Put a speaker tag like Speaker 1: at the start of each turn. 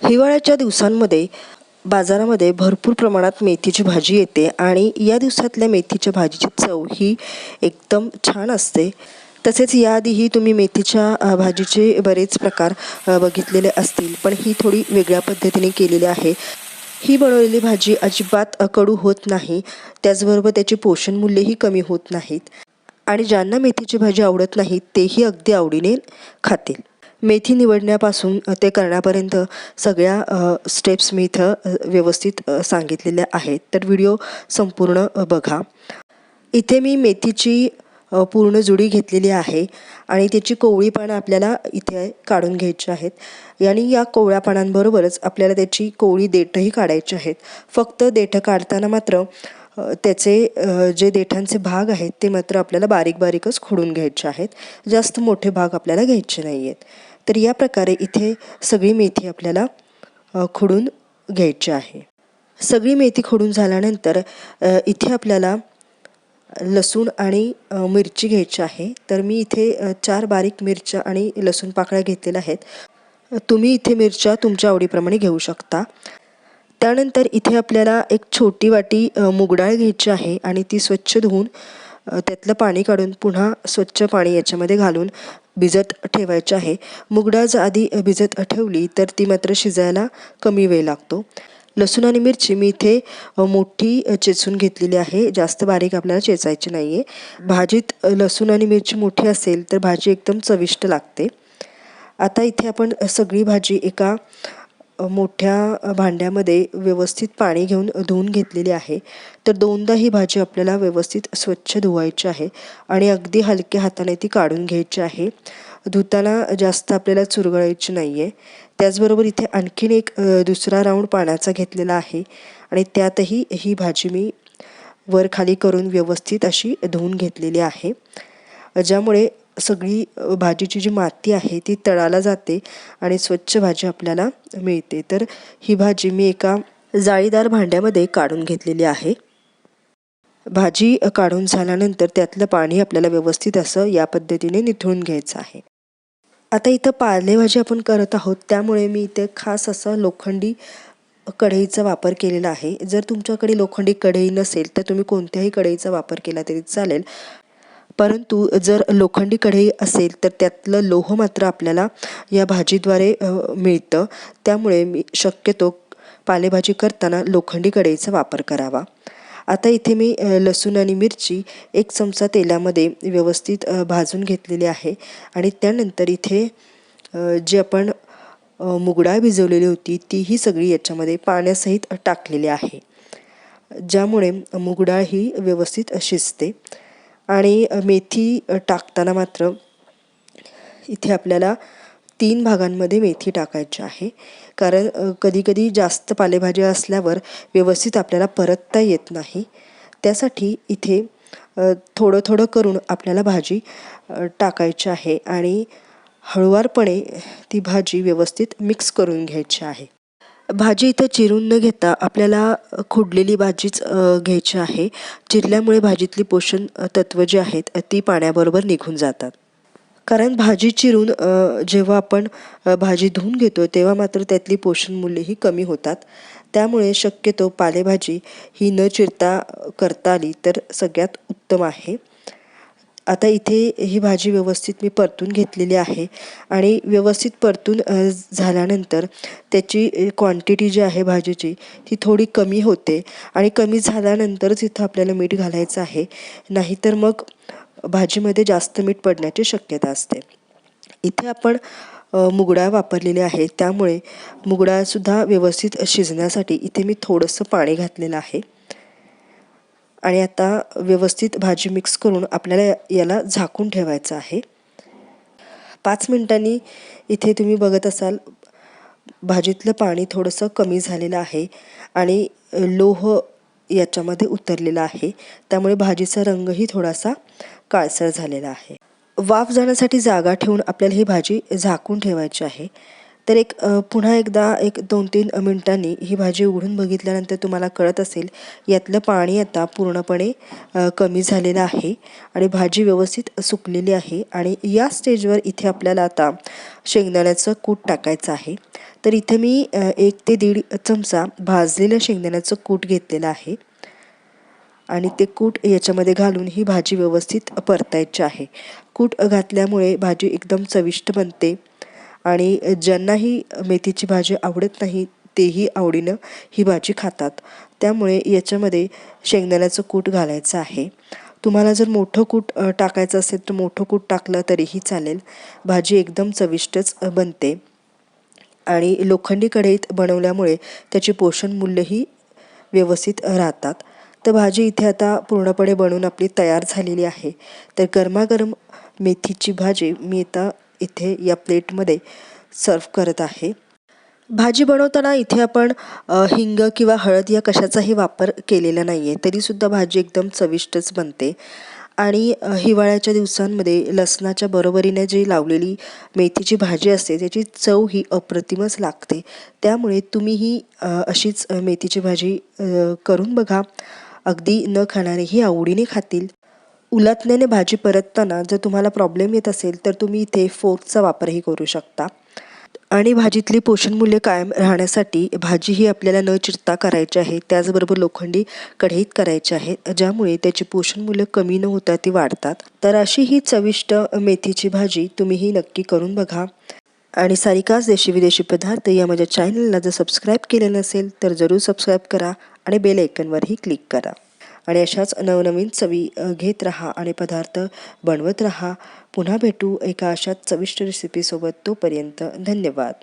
Speaker 1: हिवाळ्याच्या दिवसांमध्ये बाजारामध्ये भरपूर प्रमाणात मेथीची भाजी येते आणि या दिवसातल्या मेथीच्या भाजीची चव ही एकदम छान असते. तसेच याआधीही तुम्ही मेथीच्या भाजीचे बरेच प्रकार बघितलेले असतील पण ही थोडी वेगळ्या पद्धतीने केलेली आहे. ही बनवलेली भाजी अजिबात कडू होत नाही त्याचबरोबर त्याचे पोषण मूल्यही कमी होत नाहीत आणि ज्यांना मेथीची भाजी आवडत नाही तेही अगदी आवडीने खातील. मेथी निवडण्यापासून ते करण्यापर्यंत सगळ्या स्टेप्स मी इथं व्यवस्थित सांगितलेल्या आहेत. तर व्हिडिओ संपूर्ण बघा. इथे मी मेथीची पूर्ण जुडी घेतलेली आहे आणि त्याची कोवळी पानं आपल्याला इथे काढून घ्यायची आहेत. आणि या कोवळ्या पानांबरोबरच आपल्याला त्याची कोवळी देठही काढायची आहेत. फक्त देठं काढताना मात्र त्याचे जे देठांचे भाग आहेत ते मात्र आपल्याला बारीक बारीकच खोडून घ्यायचे आहेत. जास्त मोठे भाग आपल्याला घ्यायचे नाही आहेत तर या प्रकारे इथे सगळी मेथी आपल्याला खोडून घ्यायची आहे. सगळी मेथी खोडून झाल्यानंतर इथे आपल्याला लसूण आणि मिरची घ्यायची आहे. तर मी इथे चार बारीक मिरच्या आणि लसूण पाकळ्या घेतलेल्या आहेत. तुम्ही इथे मिरच्या तुमच्या आवडीप्रमाणे घेऊ शकता. त्यानंतर इथे आपल्याला एक छोटी वाटी मुगडाळ घ्यायची आहे आणि ती स्वच्छ धुवून त्यातलं पाणी काढून पुन्हा स्वच्छ पाणी याच्यामध्ये घालून भिजत ठेवायचे आहे. मुगडाळ जर आधी भिजत ठेवली तर ती मात्र शिजायला कमी वेळ लागतो. लसूण आणि मिरची मी इथे मोठी चेचून घेतलेली आहे. जास्त बारीक आपल्याला चेचायची नाही आहे भाजीत लसूण आणि मिरची मोठी असेल तर भाजी एकदम चविष्ट लागते. आता इथे आपण सगळी भाजी एका मोठ्या भांड्यामध्ये व्यवस्थित पाणी घेऊन धुवून घेतलेली आहे. तर दोनदा ही भाजी आपल्याला व्यवस्थित स्वच्छ धुवायची आहे आणि अगदी हलक्या हाताने ती काढून घ्यायची आहे. धुताना जास्त आपल्याला चुरगळायची नाही आहे त्याचबरोबर इथे आणखीन एक दुसरा राऊंड पाण्याचा घेतलेला आहे आणि त्यातही ही भाजी मी वर खाली करून व्यवस्थित अशी धुवून घेतलेली आहे. ज्यामुळे सगळी भाजीची जी माती आहे ती तळाला जाते आणि स्वच्छ भाजी आपल्याला मिळते. तर ही भाजी मी एका जाळीदार भांड्यामध्ये काढून घेतलेली आहे. भाजी काढून झाल्यानंतर त्यातलं पाणी आपल्याला व्यवस्थित असं या पद्धतीने निथळून घ्यायचं आहे. आता इथं पालेभाजी आपण करत आहोत. त्यामुळे मी इथे खास असं लोखंडी कढईचा वापर केलेला आहे. जर तुमच्याकडे लोखंडी कढई नसेल तर तुम्ही कोणत्याही कढईचा वापर केला तरी चालेल. परंतु जर लोखंडी कढई असेल तर त्यातलं लोह मात्र आपल्याला या भाजीद्वारे मिळतं. त्यामुळे मी शक्यतो पालेभाजी करताना लोखंडी कढईचा वापर करावा. आता इथे मी लसूण आणि मिरची एक चमचा तेलामध्ये व्यवस्थित भाजून घेतलेली आहे. आणि त्यानंतर इथे जे जी आपण मुगडाळ भिजवलेली होती तीही सगळी याच्यामध्ये पाण्यासहित टाकलेली आहे. ज्यामुळे मुगडाळ ही व्यवस्थित शिजते. आणि मेथी टाकताना मात्र इथे आपल्याला तीन भागांमध्ये मेथी टाकायची आहे. कारण कधीकधी जास्त पालेभाज्या असल्यावर व्यवस्थित आपल्याला परतता येत नाही. त्यासाठी इथे थोडं थोडं करून आपल्याला भाजी टाकायची आहे आणि हळुवारपणे ती भाजी व्यवस्थित मिक्स करून घ्यायची आहे. भाजी इथं चिरून न घेता आपल्याला खुडलेली भाजीच घ्यायची आहे. चिरल्यामुळे भाजीतली पोषण तत्त्व तत्व जी आहेत ती पाण्याबरोबर निघून जातात. कारण भाजी चिरून जेव्हा आपण भाजी धुवून घेतो तेव्हा मात्र त्यातली पोषण मूल्यही कमी होतात. त्यामुळे शक्यतो पालेभाजी ही न चिरता करता आली तर सगळ्यात उत्तम आहे. आता इथे ही भाजी व्यवस्थित मी परतून घेतलेली आहे. आणि व्यवस्थित परतून झाल्यानंतर त्याची क्वांटिटी जी आहे भाजीची ती थोडी कमी होते. आणि कमी झाल्यानंतरच इथं आपल्याला मीठ घालायचं आहे. नाहीतर मग भाजीमध्ये जास्त मीठ पडण्याची शक्यता असते. इथे आपण मुगडा वापरलेले आहे. त्यामुळे मुगडासुद्धा व्यवस्थित शिजण्यासाठी इथे मी थोडंसं पाणी घातलेलं आहे. आणि आता व्यवस्थित भाजी मिक्स करून आपल्याला याला झाकून ठेवायचं आहे. पाच मिनटांनी इथे तुम्ही बघत असाल भाजीतलं पाणी थोडंसं कमी झालेलं आहे आणि लोह याच्यामध्ये उतरलेला आहे. त्यामुळे भाजीचा रंगही थोडासा काळसर झालेला आहे. वाफ जाण्यासाठी जागा ठेवून आपल्याला ही भाजी झाकून ठेवायची आहे. तर एक पुन्हा एकदा एक दोन तीन मिनटांनी ही भाजी उघडून बघितल्यानंतर तुम्हाला कळत असेल यातलं पाणी आता पूर्णपणे कमी झालेलं आहे आणि भाजी व्यवस्थित सुकलेली आहे आणि या स्टेजवर इथे आपल्याला आता शेंगदाण्याचं कूट टाकायचं आहे. तर इथे मी एक ते दीड चमचा भाजलेलं शेंगदाण्याचं कूट घेतलेलं आहे आणि ते कूट याच्यामध्ये घालून ही भाजी व्यवस्थित परतायची आहे. कूट घातल्यामुळे भाजी एकदम चविष्ट बनते. आणि ज्यांनाही मेथीची भाजी आवडत नाही तेही आवडीनं ही भाजी खातात. त्यामुळे याच्यामध्ये शेंगदाण्याचं कूट घालायचं आहे. तुम्हाला जर मोठं कूट टाकायचं असेल तर मोठं कूट टाकलं तरीही चालेल. भाजी एकदम चविष्टच बनते. आणि लोखंडी कढईत बनवल्यामुळे त्याची पोषण मूल्यही व्यवस्थित राहतात. तर भाजी इथे आता पूर्णपणे बनवून आपली तयार झालेली आहे. तर गरमागरम मेथीची भाजी मी आता इथे या प्लेटमध्ये सर्व करत आहे. भाजी बनवताना इथे आपण हिंग किंवा हळद या कशाचाही वापर केलेला नाही आहे तरीसुद्धा भाजी एकदम चविष्टच बनते. आणि हिवाळ्याच्या दिवसांमध्ये लसणाच्या बरोबरीने जी लावलेली मेथीची भाजी असते त्याची चव ही अप्रतिमच लागते. त्यामुळे तुम्हीही अशीच मेथीची भाजी करून बघा. अगदी न खाणारेही आवडीने खातील. उलटण्याने भाजी परतताना जर तुम्हाला प्रॉब्लेम येत असेल तर तुम्ही इथे फोर्कचा वापरही करू शकता. आणि भाजीतली पोषण मूल्य कायम राहण्यासाठी भाजी ही आपल्याला न चिरता करायची आहे. त्याचबरोबर लोखंडी कढईत करायची आहे ज्यामुळे त्याची पोषण मूल्य कमी न होता ती वाढतात. तर अशी ही चविष्ट मेथीची भाजी तुम्हीही नक्की करून बघा. आणि सारिकाच देशी विदेशी पदार्थ या माझ्या चॅनलला जर सबस्क्राईब केले नसेल तर जरूर सबस्क्राईब करा आणि बेल ऐकनवरही क्लिक करा. आणि अशाच नवनवीन चवी घेत राहा आणि पदार्थ बनवत राहा. पुन्हा भेटू एका अशाच चविष्ट रेसिपीसोबत तोपर्यंत धन्यवाद.